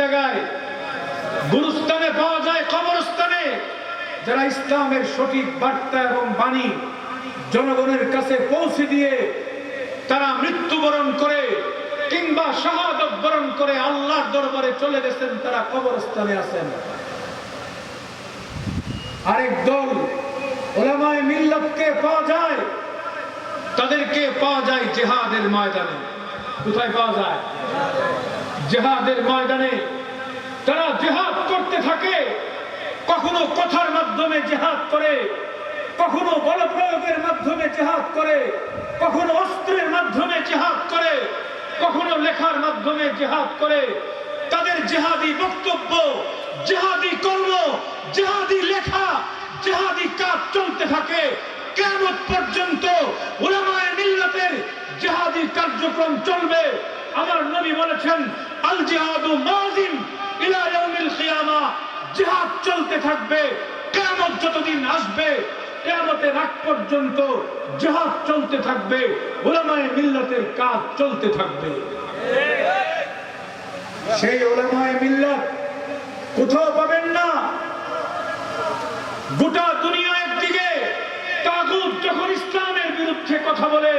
জায়গায় গুরুস্থানে পাওয়া যায় কবরস্থানে, যারা ইসলামের সঠিক বার্তা এবং বাণী জনগণের কাছে পৌঁছে দিয়ে তারা মৃত্যুবরণ করে কিংবা শাহাদত বরণ করে আল্লাহর দরবারে চলে গেছেন, তারা কবরস্থানে আছেন। আরেক দল ওলামায় মিল্লাতকে পাওয়া যায়, তাদেরকে পাওয়া যায় জেহাদের ময়দানে। কোথায় পাওয়া যায়? জেহাদের ময়দানে তারা জেহাদ করতে থাকে, কখনো কথার মাধ্যমে জেহাদ করে, কখনো বল প্রয়োগের মাধ্যমে জেহাদ করে, কখনো অস্ত্রের মাধ্যমে জেহাদ করে, কখনো লেখার মাধ্যমে জেহাদ করে। তাদের জেহাদি বক্তব্য, জেহাদি কর্ম, জেহাদি লেখা, জেহাদি কাজ চলতে থাকে। কেমন পর্যন্ত ওলামায়ে মিল্লাতের জেহাদি কার্যক্রম চলবে। আমার নবী বলেছেন আল জিহাদু ইলা ইয়াউমিল কিয়ামা জিহাদ চলতে থাকবে, কিয়ামত যতদিন আসবে, কিয়ামতের আগ পর্যন্ত জিহাদ চলতে থাকবে ওলামায়ে মিল্লাতের কাজ চলতে থাকবে। সেই মিল্লাত কোথাও পাবেন না। গোটা দুনিয়া একদিকে। তাগুত যখন ইসলামের বিরুদ্ধে কথা বলে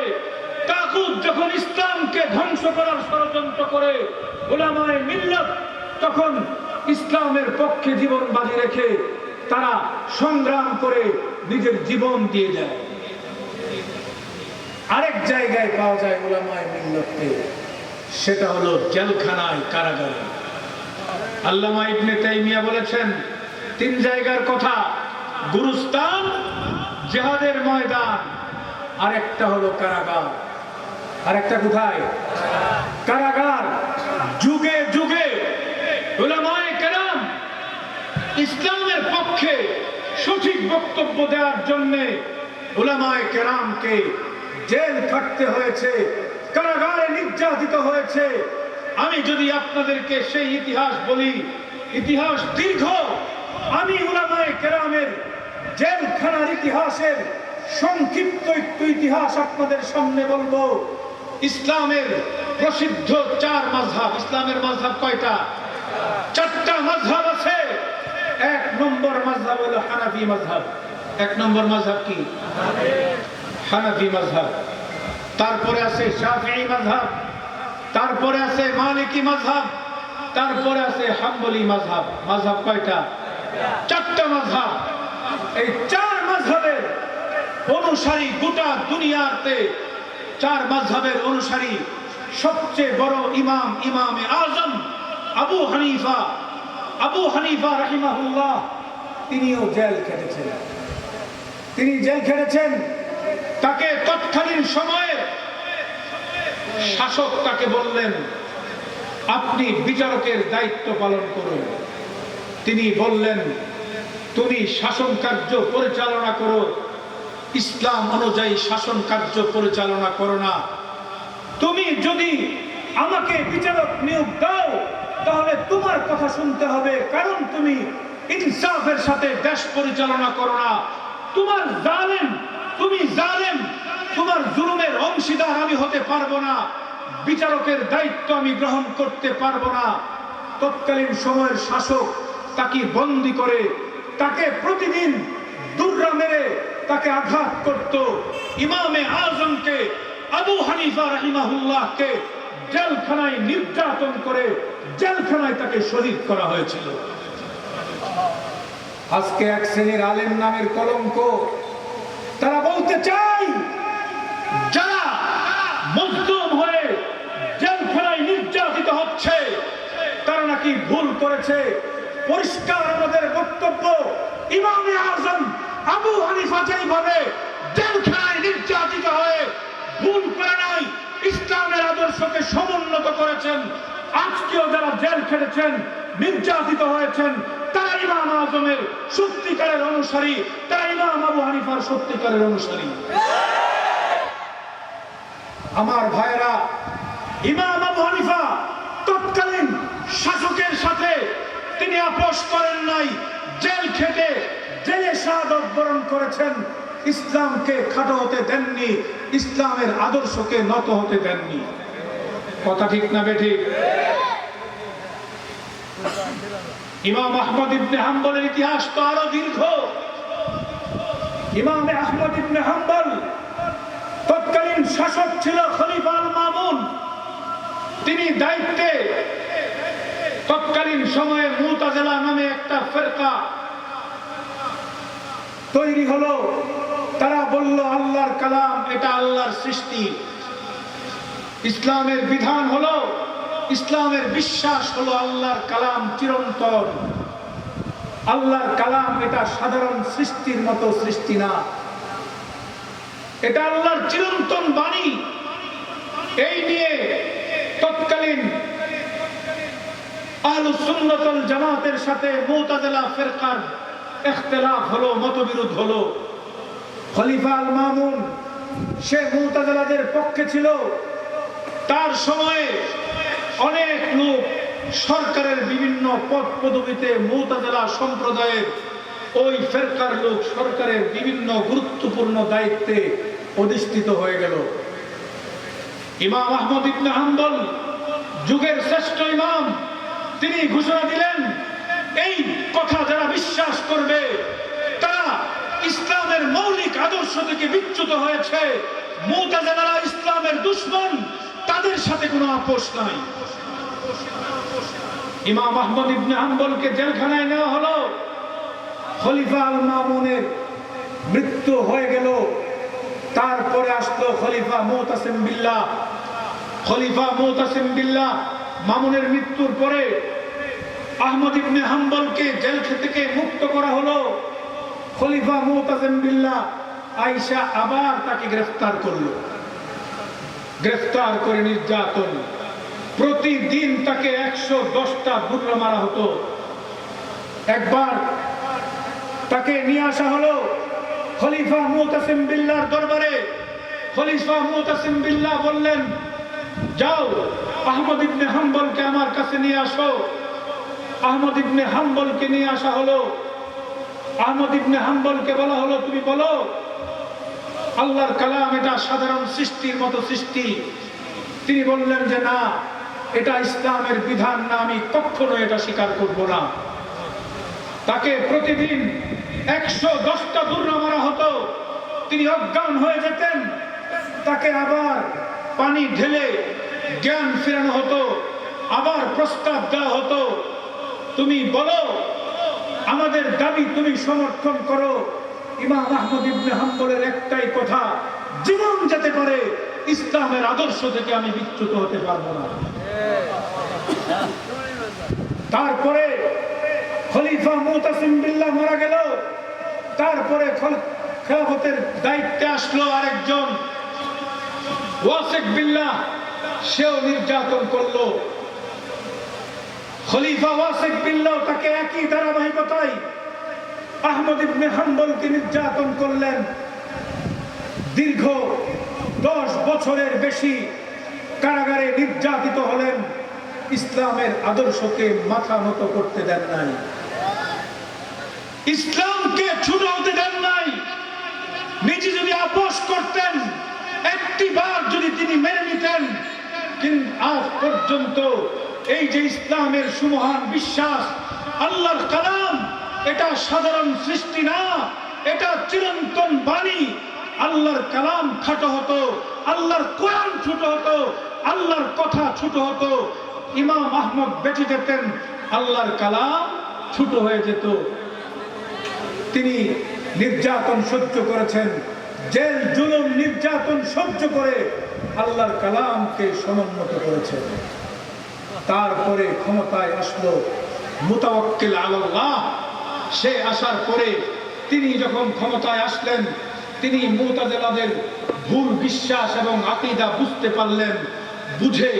তাগুত যখন ইসলামকে ধ্বংস করার ষড়যন্ত্র করে ওলামায় মিল্লাত তখন ইসলামের পক্ষে জীবন বাজি রেখে তারা সংগ্রাম করে নিজের জীবন দিয়ে যায়। আরেক জায়গায় পাওয়া যায় ওলামায় মিল্লতকে, সেটা হলো জেলখানায় কারাগারে। আল্লামা ইবনে তাইমিয়া বলেছেন, তিন জায়গার কথা, গুরুস্তান, জেহাদের ময়দান, আরেকটা হলো কারাগার। আরেকটা কোথায়? কারাগার। যুগে যুগে ইসলামের পক্ষে সঠিক বক্তব্য দেওয়ার জন্য উলামায়ে কেরামকে জেল খাটতে হয়েছে, কারাগারে নির্যাতিত হয়েছে। আমি যদি আপনাদেরকে সেই ইতিহাস বলি, ইতিহাস দীর্ঘ, আমি উলামায়ে কেরামের জেলখানার ইতিহাসের সংক্ষিপ্ত একটু ইতিহাস আপনাদের সামনে বলব। ইসলামের প্রসিদ্ধ চার মাযহাব ইসলামের মাযহাব কয়টা? চারটা মাযহাব আছে। এক নম্বর মাযহাব হলো হানাফি মাযহাব এক নম্বর মাযহাব কি? হানাফি মাযহাব তারপরে আছে শাফিঈ মাযহাব তারপরে আছে মালিকি মাযহাব তারপরে আছে হাম্বলি মাযহাব মাযহাব কয়টা? চারটা মাযহাব এই চার মাযহাবের অনুসারী গোটা দুনিয়াতে চার মাযহাবের অনুসারী সবচেয়ে বড় ইমাম ইমামে আজম আবু হানিফা। আবু হানিফা রাহিমাহুল্লাহ, তিনিও জেল খেটেছেন। তিনি জেল খেটেছেন, তাকে তৎকালীন সময়ে শাসক তাকে বললেন, আপনি বিচারকের দায়িত্ব পালন করুন। তিনি বললেন, তুমি শাসন কার্য পরিচালনা করো ইসলাম অনুযায়ী শাসন কার্য পরিচালনা করো না। তুমি যদি আমাকে বিচারক নিয়োগ দাও, তাহলে তোমার কথা শুনতে হবে, কারণ তুমি ইনসাফের সাথে দেশ পরিচালনা করো না। তোমার জালেম, তুমি জালেম, তোমার জুলুমের অংশীদার আমি হতে পারব না। বিচারকের দায়িত্ব আমি গ্রহণ করতে পারব না। তৎকালীন সময়ের শাসক তাকে বন্দি করে, তাকে প্রতিদিন দুর্রা মেরে তাকে আঘাত করত। ইমামে আজমকে, আবু হানিফা রাহিমাহুল্লাহকে জেলখানায় নির্যাতন করে জেলখানায় তাকে শহীদ করা হয়েছিল। আজকে এক শ্রেণির আলেম নামের কলঙ্ক। তারা বলতে চাই যারা মজলুম হয়ে জেলখানায় নির্যাতিত হচ্ছে, তারা নাকি ভুল করেছে। পরিষ্কার আমাদের বক্তব্য, ইমামে আজম আবু হানিফা যেইভাবে জেলখানায় নির্যাতিত হয়ে ভুল করে নাই, ইসলামের আদর্শকে সমুন্নত করেছেন, আজকেও যারা জেল খেটেছেন, নির্যাতিত হয়েছেন, তারা ইমাম আজমের সত্যিকারের অনুসারী, তারা ইমাম আবু হানিফার সত্যিকারের অনুসারী। আমার ভাইরা ইমাম আবু হানিফা তৎকালীন শাসকের সাথে তিনি আপোষ করেন নাই, জেল খেটে জেলে শাহাদত বরণ করেছেন, ইসলামকে খাটো হতে দেননি, ইসলামের আদর্শকে নত হতে দেননি। কথা ঠিক না বেঠিক ইমাম আহমদ ইবনে হাম্বলের ইতিহাস তো আরও দীর্ঘ। ইমাম আহমদ ইবনে হাম্বল তৎকালীন শাসক ছিল খলিফা আল মামুন তিনি দায়িত্বে তৎকালীন সময়ে মুতাজেলা নামে একটা ফেরকা তৈরি হলো। তারা বলল, আল্লাহর কালাম, এটা আল্লাহর সৃষ্টি। ইসলামের বিধান হলো, ইসলামের বিশ্বাস হলো আল্লাহর কালাম চিরন্তন। আল্লাহর কালাম এটা সাধারণ সৃষ্টির মতো সৃষ্টি না। এটা আল্লাহর চিরন্তন বাণী। এই নিয়ে তৎকালীন আহলুস সুন্নাতুল জামাতের সাথে মুতাজিলা ফিরকার ইখতিলাফ হলো, মতবিরোধ হলো। খলিফা আল মামুন সে মুতাজিলাদের পক্ষে ছিল। তার সময়ে অনেক লোক সরকারের বিভিন্ন পদ পদবিতে মুতাজিলা সম্প্রদায়ের ওই ফেরকার লোক সরকারের বিভিন্ন গুরুত্বপূর্ণ দায়িত্বে অধিষ্ঠিত হয়ে গেল। ইমাম আহমদ ইবনে হাম্বল, যুগের শ্রেষ্ঠ ইমাম, তিনি ঘোষণা দিলেন এই কথা যারা বিশ্বাস করবে, তারা ইসলামের মৌলিক আদর্শ থেকে বিচ্যুত হয়েছে। মুতাজালারা ইসলামের দুশ্মন, তাদের সাথে কোনো আপোষ নাই। ইমাম আহমদ ইবনে হাম্বলকে জেলখানায় নেওয়া হলো। খলিফা আল মামুনের মৃত্যু হয়ে গেল। তারপরে আসলো খলিফা মুতাসিম বিল্লাহ। খলিফা মুতাসিম বিল্লাহ মামুনের মৃত্যুর পরে আহমদ ইবনে হাম্বলকে জেল থেকে মুক্ত করা হলো। খলিফা মুতাসিম বিল্লাহ আয়েশা আবার তাকে গ্রেফতার করল। গ্রেফতার করে নির্যাতন। প্রতিদিন তাকে একশো দশটা বুটরা মারা হতো। একবার তাকে নিয়ে আসা হলো খলিফা মুতাসিম বিল্লাহর দরবারে। খলিফা মুতাসিম বিল্লাহ বললেন, যাও, আহমদ ইবনে হাম্বলকে আমার কাছে নিয়ে আসো। আহমদ ইবনে হাম্বলকে নিয়ে আসা হলো। আহমদ ইবনে হাম্বলকে বলা হলো, তুমি বলো, আল্লাহর কালাম এটা সাধারণ সৃষ্টির মতো সৃষ্টি। তিনি বললেন যে, না, এটা ইসলামের বিধান না, আমি কখনো এটা স্বীকার করব না। তাকে প্রতিদিন একশো দশটা দুর্না মারা হতো। তিনি অজ্ঞান হয়ে যেতেন। তাকে আবার পানি ঢেলে জ্ঞান ফেরানো হতো, আবার প্রস্তাব দেওয়া হতো। তুমি বলো, আমাদের দাবি তুমি সমর্থন করো। ইমাম আহমদ ইবনে হাম্বলের একটাই কথা, জীবন যেতে পারে, ইসলামের আদর্শ থেকে আমি বিচ্যুত হতে পারব না। তারপরে খলিফা মুতাসিম বিল্লাহ মারা গেল। তারপরে খল- খেলাফতের দায়িত্বে আসলো আরেকজন। ওয়াসিক বিল্লাহ, সেও নির্যাতন করল। খলিফা ওয়াসিক বিল্লাহ তাকে একই ধারাবাহিকতায় আহমদ ইবনে হাম্বলকে নির্যাতন করলেন। দীর্ঘ দশ বছরের বেশি কারাগারে নির্যাতিত হলেন। ইসলামের আদর্শকে মাথা নত করতে দেন নাই। ইসলামকে ছোট হতে দেন নাই। নিজে যদি আপোষ করতেন, একটি বার যদি তিনি মেনে নিতেন, কিন্তু আজ পর্যন্ত এই যে ইসলামের সুমহান বিশ্বাস, আল্লাহর কালাম, এটা সাধারণ সৃষ্টি না, এটা চিরন্তন বাণী। আল্লাহর কালাম খাটো হতো, আল্লাহর কোরআন ছোট হতো, আল্লাহর কথা ছোট হতো। ইমাম আহমদ বেঁচে যেতেন, আল্লাহর কালাম ছোট হয়ে যেত। তিনি নির্যাতন সহ্য করেছেন, জেল, জুলুম, নির্যাতন সহ্য করে আল্লাহর কালামকে সমুন্নত করেছেন। তারপরে ক্ষমতায় আসলো মুতাওয়াক্কিল আল্লাহ সে আসার পরে তিনি যখন ক্ষমতায় আসলেন, তিনি মুতাজেলাদের ভুল বিশ্বাস এবং আকিদা বুঝতে পারলেন, বুঝে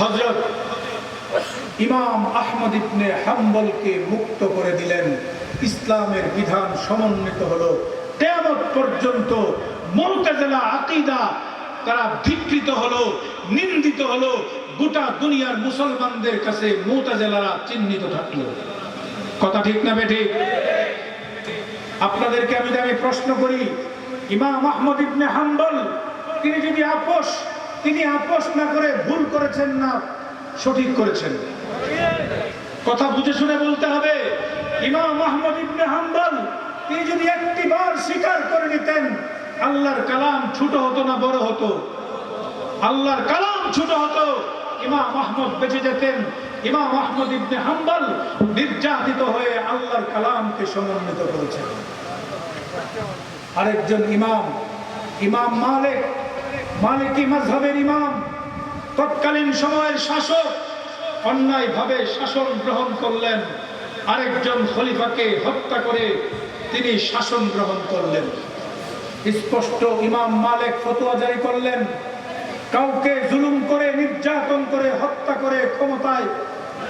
হজরত ইমাম আহমদ ইবনে হাম্বলকে মুক্ত করে দিলেন। ইসলামের বিধান সমন্বিত হলো, কেয়ামত পর্যন্ত মুতাজেলা আকিদা তারা বিকৃত হলো, নিন্দিত হলো, গোটা দুনিয়ার মুসলমানদের কাছে মুতাজেলারা চিহ্নিত থাকল। কথা ঠিক না বেঠি আপনাদেরকে আমি আমি প্রশ্ন করি, ইমাম আহমদ ইবনে হাম্বল, তিনি যদি আপোষ, তিনি আপোষ না করে ভুল করেছেন না, সঠিক করেছেন। কথা বুঝে শুনে বলতে হবে, ইমাম আহমদ ইবনে হাম্বল, তিনি যদি একটি বার স্বীকার করে নিতেন আল্লাহর কালাম ছোট হতো না বড় হতো? আল্লাহর কালাম ছোট হতো। ইমাম আহমদ বেঁচে যেতেন। ইমাম আহমদ ইবনে হাম্বল নির্যাতিত হয়ে আল্লাহর কালামকে সমন্বিত করেছেন। আরেকজন ইমাম ইমাম মালিক, মালিকি mazhaবের ইমাম, তৎকালীন সময়ের শাসক, অন্যায়ভাবে শাসন গ্রহণ করলেন। আরেকজন খলিফাকে হত্যা করে তিনি শাসন গ্রহণ করলেন। স্পষ্ট ইমাম মালিক ফতোয়া জারি করলেন। কাউকে জুলুম করে, নির্যাতন করে, হত্যা করে ক্ষমতায়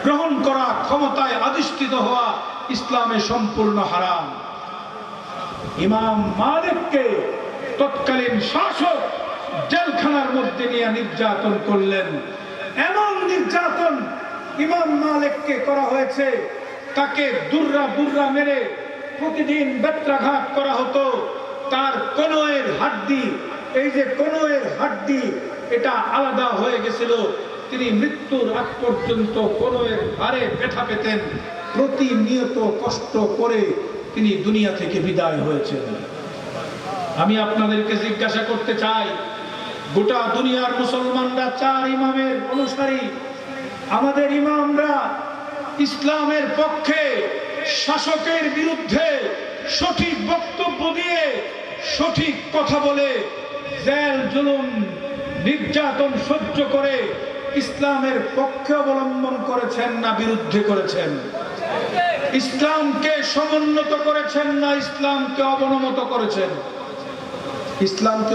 গ্রহণ করা, ক্ষমতায় আধিষ্ঠিত হওয়া ইসলামে সম্পূর্ণ হারাম। ইমাম মালিককে তৎকালীন শাসক জেলখানার মধ্যে নিয়ে নির্যাতন করলেন। এমন নির্যাতন ইমাম মালিককে করা হয়েছে, তাকে দুর্রা বুর্রা মেরে প্রতিদিন বেত্রাঘাত করা হতো। তার কনয়ের হাড্ডি, এই যে কনয়ের হাড্ডি, এটা আলাদা হয়ে গেছিল। তিনি মৃত্যুর আগ পর্যন্ত কনয়ের হারে ব্যথা পেতেন, প্রতিনিয়ত কষ্ট করে তিনি দুনিয়া থেকে বিদায় হয়েছেন। আমি আপনাদেরকে জিজ্ঞাসা করতে চাই, গোটা দুনিয়ার মুসলমানরা চার ইমামের অনুসারী, আমাদের ইমামরা ইসলামের পক্ষে শাসকের বিরুদ্ধে সঠিক বক্তব্য দিয়ে সঠিক কথা বলে জেল, জুলুম, নির্যাতন সহ্য করে ইসলামের পক্ষে অবলম্বন করেছেন না বিরুদ্ধে করেছেন? ইসলামকে সমুন্নত করেছেন না ইসলামকে অবনমত করেছেন? ইসলামকে